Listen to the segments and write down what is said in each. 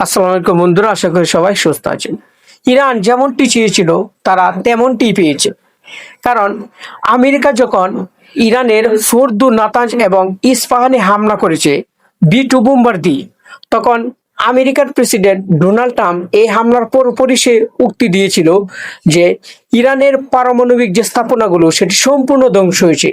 আসসালামু আলাইকুম বন্ধুরা, আশা করি সবাই সুস্থ আছেন। ইরান যেমনটি চেয়েছিল, তারা তেমনটি পেয়েছে। কারণ আমেরিকা যখন ইরানের ফোর্দু নাতাজ এবং ইস্পাহানে হামলা করেছে বি টু বোম্বার দিয়ে তখন আমেরিকার প্রেসিডেন্ট ডোনাল্ড ট্রাম্প এই হামলার পরপরই সে উক্তি দিয়েছিল যে ইরানের পারমাণবিক যে স্থাপনাগুলো, সেটি সম্পূর্ণ ধ্বংস হয়েছে।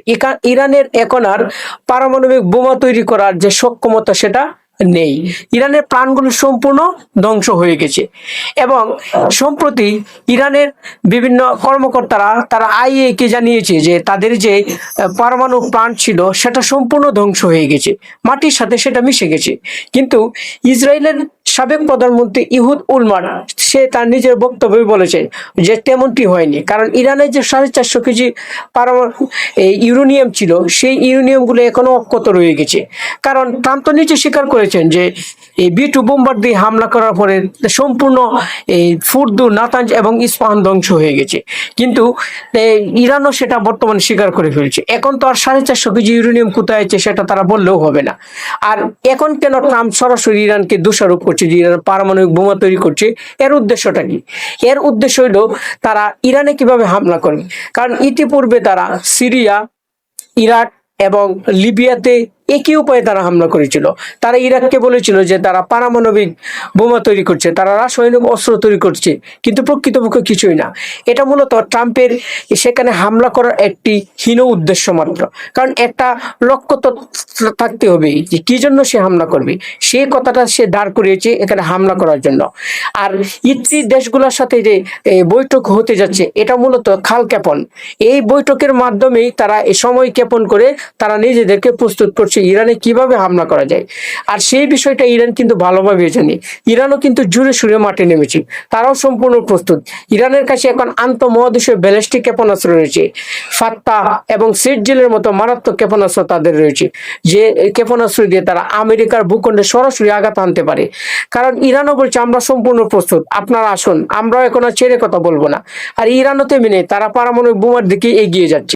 ইরানের এখন আর পারমাণবিক বোমা তৈরি করার যে সক্ষমতা, সেটা নেই। ইরানের প্রাণগুলো সম্পূর্ণ ধ্বংস হয়ে গেছে। এবং সম্প্রতি ইরানের বিভিন্ন কর্মকর্তারা, তারা আইএ কে জানিয়েছে যে তাদের যে পারমাণু প্রাণ ছিল, সেটা সম্পূর্ণ ধ্বংস হয়ে গেছে। মাটির সাথে সেটা মিশে গেছে। কিন্তু ইসরায়েলের সাবেক প্রধানমন্ত্রী ইহুদ উলমার সে তার নিজের বক্তব্যে বলেছে যে তেমনটি হয়নি। কারণ ইরানের যে সাড়ে চারশো কেজি ইউরেনিয়াম ছিল, সেই ইউরেনিয়ামগুলো এখনও অক্ষত রয়ে গেছে। কারণ ট্রাম্প তো নিজে স্বীকার করেছেন যে এই বিটু বোম্বার দিয়ে হামলা করার পরে সম্পূর্ণ এই ফুরদু, নাতাঞ্জ এবং ইস্পাহান ধ্বংস হয়ে গেছে। কিন্তু ইরানও সেটা বর্তমানে স্বীকার করে ফেলছে। এখন তো আর সাড়ে চারশো কেজি ইউরেনিয়াম কোথায় আছে সেটা তারা বললেও হবে না। আর এখন কেন ট্রাম্প সরাসরি ইরানকে দোষারোপ করছে যে ইরান পারমাণবিক বোমা তৈরি করছে। এর উদ্দেশ্যটা কি? এর উদ্দেশ্য হইল তারা ইরানে কীভাবে হামলা করবে কারণ ইতিপূর্বে তারা সিরিয়া, ইরাক এবং লিবিয়াতে একই উপায়ে তারা হামলা করেছিল। তারা ইরাককে বলেছিল যে তারা পারমাণবিক বোমা তৈরি করছে, তারা রাসায়নিক অস্ত্র তৈরি করছে, কিন্তু প্রকৃতপক্ষে কিছুই না। এটা মূলত ট্রাম্পের সেখানে হামলা করার একটি হীন উদ্দেশ্য মাত্র। কারণ একটা লক্ষ্য তো থাকতে হবে যে কি জন্য সে হামলা করবে। সেই কথাটা সে দাঁড় করিয়েছে এখানে হামলা করার জন্য। আর ইত্রি দেশগুলোর সাথে যে বৈঠক হতে যাচ্ছে, এটা মূলত খাল জ্ঞাপন এই বৈঠকের মাধ্যমেই তারা সময় জ্ঞাপন করে তারা নিজেদেরকে প্রস্তুত করছে। ইরানে কীভাবে হামলা করা যায়। আর সেই বিষয়টা ইরান কিন্তু ভালোভাবে জানে। ইরানও কিন্তু জুড়ে সুরে মাঠে নেমেছে। তারাও সম্পূর্ণ প্রস্তুত। ইরানের কাছে এখন আন্তঃমহাদেশীয় ব্যালিস্টিক ক্ষেপণাস্ত্র রয়েছে। ফাত্তা এবং সিটজেলের মতো মারাত্মক ক্ষেপণাস্ত্র তাদের রয়েছে। যে ক্ষেপণাস্ত্র দিয়ে তারা আমেরিকার ভূখণ্ডে সরাসরি আঘাত আনতে পারে। কারণ ইরানও বলছে, আমরা সম্পূর্ণ প্রস্তুত। আপনারা আসুন। আমরাও এখন আর ছেড়ে কথা বলব না। আর ইরানও তেমনি তারা পারমাণবিক বোমার দিকে এগিয়ে যাচ্ছে।